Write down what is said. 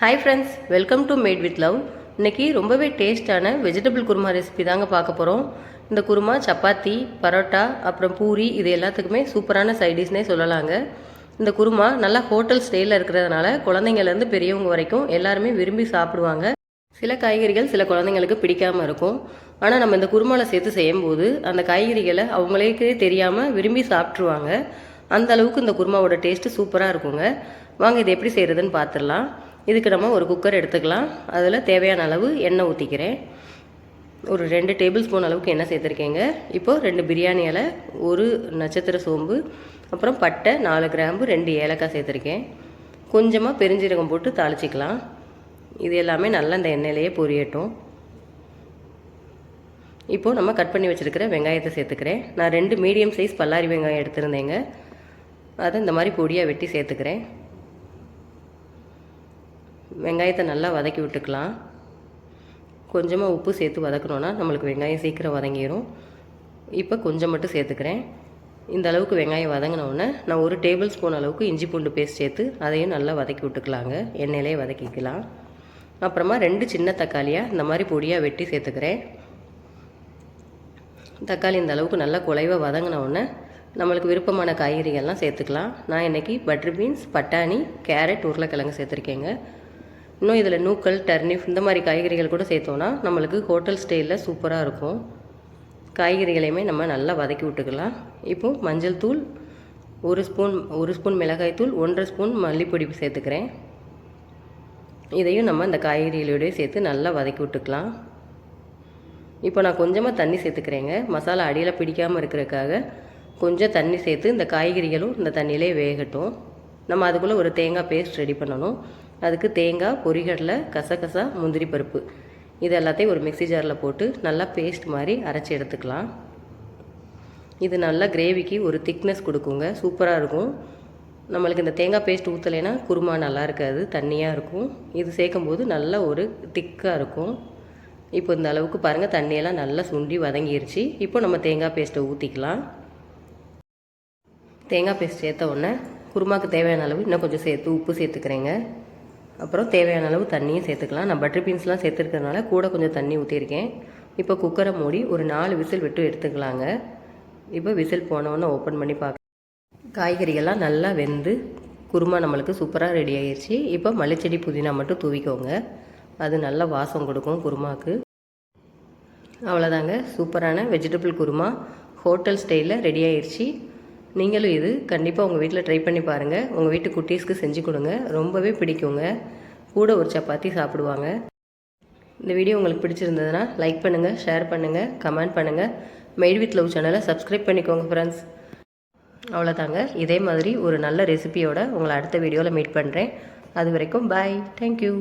Hi friends welcome to made with love இன்றைக்கி ரொம்பவே டேஸ்ட்டான வெஜிடபிள் குருமா ரெசிபி தாங்க பார்க்க போகிறோம் இந்த குருமா சப்பாத்தி பரோட்டா அப்புறம் பூரி இது எல்லாத்துக்குமே சூப்பரான சைடிஷ்னே சொல்லலாங்க. இந்த குருமா நல்லா ஹோட்டல் ஸ்டைலில் இருக்கிறதுனால குழந்தைங்கள்லேருந்து பெரியவங்க வரைக்கும் எல்லாருமே விரும்பி சாப்பிடுவாங்க. சில காய்கறிகள் சில குழந்தைங்களுக்கு பிடிக்காமல் இருக்கும். ஆனால் நம்ம இந்த குருமாவில் சேர்த்து செய்யும்போது அந்த காய்கறிகளை அவங்களுக்கே தெரியாமல் விரும்பி சாப்பிட்ருவாங்க அந்த அளவுக்கு இந்த குருமாவோட டேஸ்ட்டு சூப்பராக இருக்குங்க. வாங்க இது எப்படி செய்கிறதுன்னு பார்த்துடலாம். இதுக்கு நம்ம ஒரு குக்கர் எடுத்துக்கலாம். அதில் தேவையான அளவு எண்ணெய் ஊற்றிக்கிறேன் ஒரு ரெண்டு டேபிள் ஸ்பூன் அளவுக்கு எண்ணெய் சேர்த்துருக்கேங்க. இப்போது ரெண்டு பிரியாணி இலை ஒரு நட்சத்திர சோம்பு அப்புறம் பட்டை நாலு கிராம்பு ரெண்டு ஏலக்காய் சேர்த்துருக்கேன். கொஞ்சமாக பெருஞ்சீரகம் போட்டு தாளிச்சிக்கலாம். இது எல்லாமே நல்லா இந்த எண்ணெயிலேயே பொரியட்டும். இப்போது நம்ம கட் பண்ணி வச்சுருக்கிற வெங்காயத்தை சேர்த்துக்கிறேன். நான் ரெண்டு மீடியம் சைஸ் பல்லாரி வெங்காயம் எடுத்திருந்தேங்க. அதை இந்த மாதிரி பொடியாக வெட்டி சேர்த்துக்கிறேன். வெங்காயத்தை நல்லா வதக்கி விட்டுக்கலாம். கொஞ்சமாக உப்பு சேர்த்து வதக்கணுன்னா நம்மளுக்கு வெங்காயம் சீக்கிரம் வதங்கிடும் இப்போ கொஞ்சம் மட்டும் சேர்த்துக்கிறேன். இந்த அளவுக்கு வெங்காயம் வதங்கினோடனே நான் ஒரு டேபிள் ஸ்பூன் அளவுக்கு இஞ்சி பூண்டு பேஸ்ட் சேர்த்து அதையும் நல்லா வதக்கி விட்டுக்கலாங்க. எண்ணெயிலே வதக்கிக்கலாம். அப்புறமா ரெண்டு சின்ன தக்காளியாக இந்த மாதிரி பொடியாக வெட்டி சேர்த்துக்கிறேன். தக்காளி இந்த அளவுக்கு நல்லா குலைவாக வதங்கினோடனே நம்மளுக்கு விருப்பமான காய்கறிகள்லாம் சேர்த்துக்கலாம். நான் இன்றைக்கி பட்டர் பீன்ஸ் பட்டாணி கேரட் உருளைக்கிழங்கு சேர்த்துருக்கேங்க. இன்னும் இதில் நூக்கல் டர்னிப் இந்த மாதிரி காய்கறிகள் கூட சேர்த்தோன்னா நம்மளுக்கு ஹோட்டல் ஸ்டைலில் சூப்பராக இருக்கும். காய்கறிகளையுமே நம்ம நல்லா வதக்கி விட்டுக்கலாம். இப்போது மஞ்சள் தூள் ஒரு ஸ்பூன் ஒரு ஸ்பூன் மிளகாய் தூள் ஒன்றரை ஸ்பூன் மல்லிப்பொடி சேர்த்துக்கிறேன். இதையும் நம்ம இந்த காய்கறிகளோடய சேர்த்து நல்லா வதக்கி விட்டுக்கலாம். இப்போ நான் கொஞ்சமாக தண்ணி சேர்த்துக்கிறேங்க. மசாலா அடியில் பிடிக்காமல் இருக்கிறதுக்காக கொஞ்சம் தண்ணி சேர்த்து இந்த காய்கறிகளும் இந்த தண்ணியிலே வேகட்டும். நம்ம அதுக்குள்ளே ஒரு தேங்காய் பேஸ்ட் ரெடி பண்ணணும். அதுக்கு தேங்காய் பொரிகடலை கசகசா முந்திரி பருப்பு. இது எல்லாத்தையும் ஒரு மிக்சி ஜாரில் போட்டு நல்லா பேஸ்ட் மாதிரி அரைச்சி எடுத்துக்கலாம். இது நல்லா கிரேவிக்கு ஒரு திக்னஸ் கொடுக்குங்க. சூப்பராக இருக்கும். நம்மளுக்கு இந்த தேங்காய் பேஸ்ட் ஊற்றலைன்னா குருமா நல்லா இருக்காது தண்ணியாக இருக்கும். இது சேர்க்கும் போது நல்ல ஒரு திக்காக இருக்கும். இப்போ இந்த அளவுக்கு பாருங்கள் தண்ணியெல்லாம் நல்லா சுண்டி வதங்கிருச்சு. இப்போ நம்ம தேங்காய் பேஸ்ட்டை ஊற்றிக்கலாம் தேங்காய் பேஸ்ட் சேர்த்த உடனே குருமாவுக்கு தேவையான அளவு இன்னும் கொஞ்சம் சேர்த்து உப்பு சேர்த்துக்கிறேங்க. அப்புறம் தேவையான அளவு தண்ணியும் சேர்த்துக்கலாம். நான் பட்டர் பீன்ஸ்லாம் சேர்த்துருக்கறனால கூட கொஞ்சம் தண்ணி ஊற்றிருக்கேன் இப்போ குக்கரை மூடி ஒரு நாலு விசில் விட்டு எடுத்துக்கலாங்க. இப்போ விசில் போனவொன்னே ஓப்பன் பண்ணி பார்க்க காய்கறிகள்லாம் நல்லா வெந்து குருமா நம்மளுக்கு சூப்பராக ரெடி ஆகிடுச்சு இப்போ மல்லிச்செடி புதினா மட்டும் தூவிக்கோங்க. அது நல்லா வாசம் கொடுக்கும் குருமாவுக்கு அவ்வளோதாங்க சூப்பரான வெஜிடபிள் குருமா. ஹோட்டல் ஸ்டைலில் ரெடி ஆயிடுச்சு நீங்களும் இது கண்டிப்பாக உங்கள் வீட்டில் ட்ரை பண்ணி பாருங்கள் உங்கள் வீட்டு குட்டீஸ்க்கு செஞ்சு கொடுங்க. ரொம்பவே பிடிக்குங்க. கூட ஒரு சப்பாத்தி சாப்பிடுவாங்க. இந்த வீடியோ உங்களுக்கு பிடிச்சிருந்ததுன்னா லைக் பண்ணுங்கள் ஷேர் பண்ணுங்கள் கமெண்ட் பண்ணுங்கள் மெய்ட் வித் லவ் சேனலை சப்ஸ்கிரைப் பண்ணிக்கோங்க ஃப்ரெண்ட்ஸ் அவ்வளோதாங்க இதே மாதிரி ஒரு நல்ல ரெசிபியோட உங்களை அடுத்த வீடியோவில் மீட் பண்ணுறேன் அது வரைக்கும் பாய் தேங்க்யூ